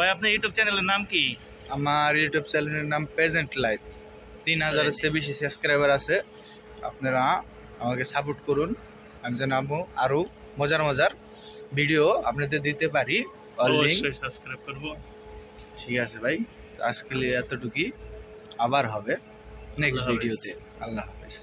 ভাই আপনার ইউটিউব চ্যানেলের নাম কি? আমার ইউটিউব চ্যানেলের নাম প্রেজেন্ট লাইফ তিন হাজারের চেয়ে বেশি সাবস্ক্রাইবার আছে। আপনারা আমাকে সাপোর্ট করুন। আমি যেন আরও মজার মজার ভিডিও আপনাদের দিতে পারি। অবশ্যই সাবস্ক্রাইব করব। ঠিক আছে ভাই। আজকে এতটুকুই। আবার হবে। নেক্সট ভিডিওতে আল্লাহ হাফেজ।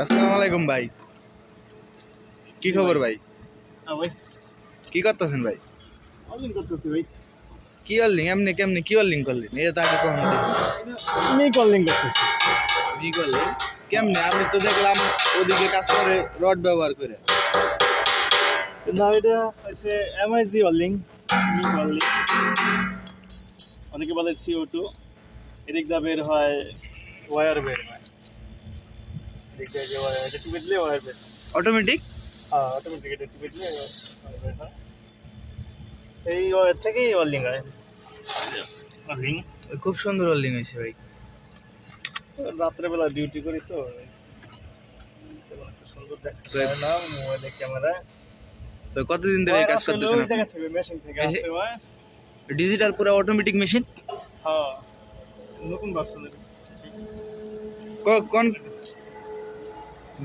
আসসালামু আলাইকুম ভাই। কি খবর ভাই। হ্যাঁ ভাই। কি করতেছেন ভাই? ভাই। কি অলিং এমনি কেমনি? কি অলিং করলেন? এটা তাকে কখন আমি কলিং করতেছি। কি করলেন। কেমনে? আমি তো দেখলাম ওদিকে কাজ করে রড ব্যবহার করে। না এটা হচ্ছে এমআইজি অলিং মি অলিং অনেকে বলে সিও টু এদিক দা বের হয় ওয়্যার বের হয় এদিক দিয়ে যে ওয়্যার এটা টিপে দিলে ওয়্যার বের হয়। অটোমেটিক অটোমেটিক এটা টিপে দিলে এই থেকেই অলিং হয়। খুব সুন্দর অলিং হয়েছে ভাই। রাত্রেবেলা ডিউটি করি তো সুন্দর না ক্যামেরা তো কতদিন ধরে কাজ করতেছেন আসতে হয়। ডিজিটাল পুরো অটোমেটিক মেশিন হ্যাঁ নতুন ভার্সনের কোন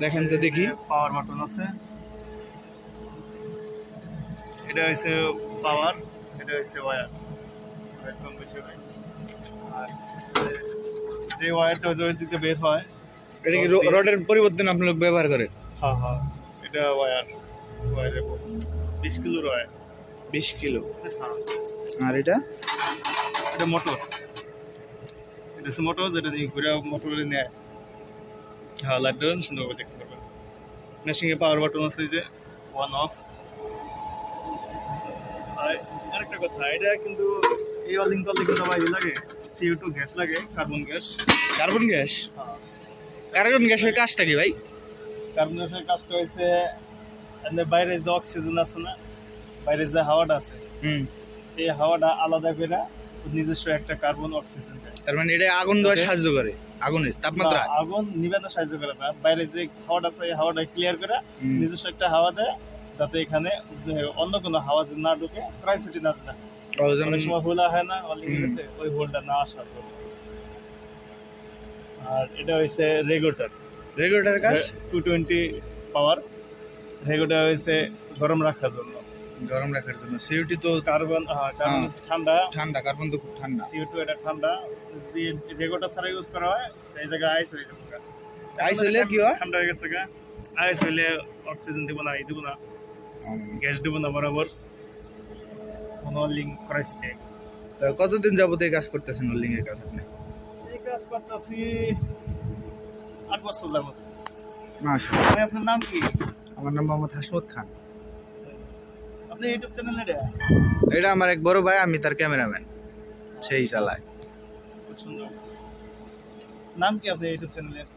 দেখেন তো দেখি। পাওয়ার বাটন আছে। এটা হচ্ছে পাওয়ার এটা হচ্ছে ওয়্যার একদম বেশি আর যে ওয়্যারটা দিকে বের হয় এটা কি রডের পরিবর্তন আপনি লোক ব্যবহার করে? হ্যাঁ হ্যাঁ। এটা ওয়্যার ওয়্যারের বিশ কিলো ওয়্যার বিশ কিলো। আর এটা? এটা মোটর এটা হচ্ছে মোটর যেটা দিয়ে ঘুরে মোটরে নেয়। হ্যাঁ লাইট দেবেন সুন্দরভাবে দেখতে পারবেন। মেশিনে পাওয়ার বাটন আছে এই যে ওয়ান অফ আর আরেকটা কথা এটা কিন্তু এই অলিং করলে কিন্তু আমার ইয়ে লাগে সিও টু গ্যাস লাগে carbon gas carbon gas carbon গ্যাসের কাজটা কি ভাই? কার্বন গ্যাসের কাজটা হয়েছে বাইরে যে অক্সিজেন আছে না বাইরে যে হাওয়াটা আছে হুম। এই হাওয়াটা আলাদা করে নিজস্ব একটা কার্বন অক্সিজেন দেয় তার মানে এটা আগুন দেওয়া সাহায্য করে আগুনের তাপমাত্রা। আগুন নিবেদন সাহায্য করে না বাইরে যে হাওয়াটা আছে হাওয়াটা ক্লিয়ার করে নিজস্ব একটা হাওয়া দেয় যাতে এখানে অন্য কোনো হাওয়া না ঢুকে না যায় অনেক সময় হোলা হয় না ওই হোলটা না আসার আর এটা হচ্ছে রেগুলেটর রেগুলেটর কাজ? টু টোয়েন্টি পাওয়ার রেগুলেটর গরম রাখার জন্য। গরম রাখার জন্য। তো কার্বন কার্বন হ্যাঁ। ঠান্ডা। ঠান্ডা কার্বন তো খুব ঠান্ডা। সিও টু এটা ঠান্ডা। যদি রেগুলেটর ছাড়া ইউজ করা হয় এই জায়গায় আইস হয়ে যাবে আইস হলে কি হয়? ঠান্ডা হয়ে গেছে গা। আইস হইলে অক্সিজেন দিব না দিব না। গ্যাস দিব না বরাবর। কোনো লিঙ্ক করাইছি তো কতদিন যাবত এই কাজ করতেছেন ওল্ডিং এর কাজ আপনি? এই কাজ করতেছি আট বছর যাবত। মাশাআল্লাহ। আপনার নাম কি? আমার নাম মোহাম্মদ হাসমত খান। আপনি ইউটিউব চ্যানেল এটা এটা আমার এক বড় ভাই আমি তার ক্যামেরাম্যান সেই চালায় সুন্দর। নাম কি আপনার ইউটিউব চ্যানেলের